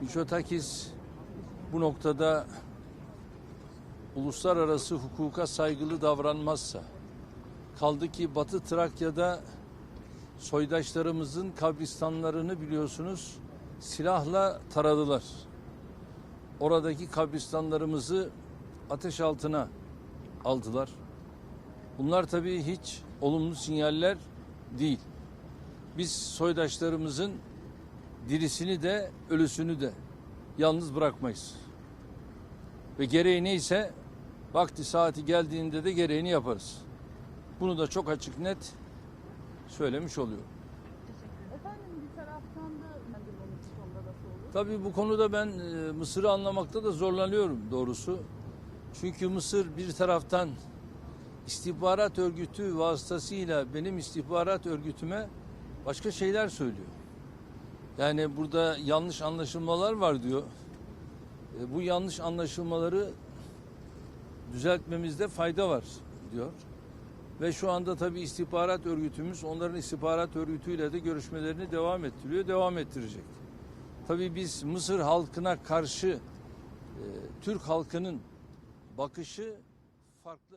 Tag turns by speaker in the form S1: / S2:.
S1: Miçotakis bu noktada uluslararası hukuka saygılı davranmazsa kaldı ki Batı Trakya'da soydaşlarımızın kabristanlarını biliyorsunuz silahla taradılar. Oradaki kabristanlarımızı ateş altına aldılar. Bunlar tabii hiç olumlu sinyaller değil. Biz soydaşlarımızın dirisini de ölüsünü de yalnız bırakmayız. Ve gereği neyse vakti saati geldiğinde de gereğini yaparız. Bunu da çok açık net söylemiş oluyor.
S2: Efendim bir taraftan da bence bu konuda da sorulur.
S1: Tabii bu konuda ben e, Mısır'ı anlamakta da zorlanıyorum doğrusu. Çünkü Mısır bir taraftan istihbarat örgütü vasıtasıyla benim istihbarat örgütüme başka şeyler söylüyor. Yani burada yanlış anlaşılmalar var diyor. E, bu yanlış anlaşılmaları düzeltmemizde fayda var diyor. Ve şu anda tabii istihbarat örgütümüz onların istihbarat örgütüyle de görüşmelerini devam ettiriyor, devam ettirecek. Tabii biz Mısır halkına karşı e, Türk halkının bakışı farklı.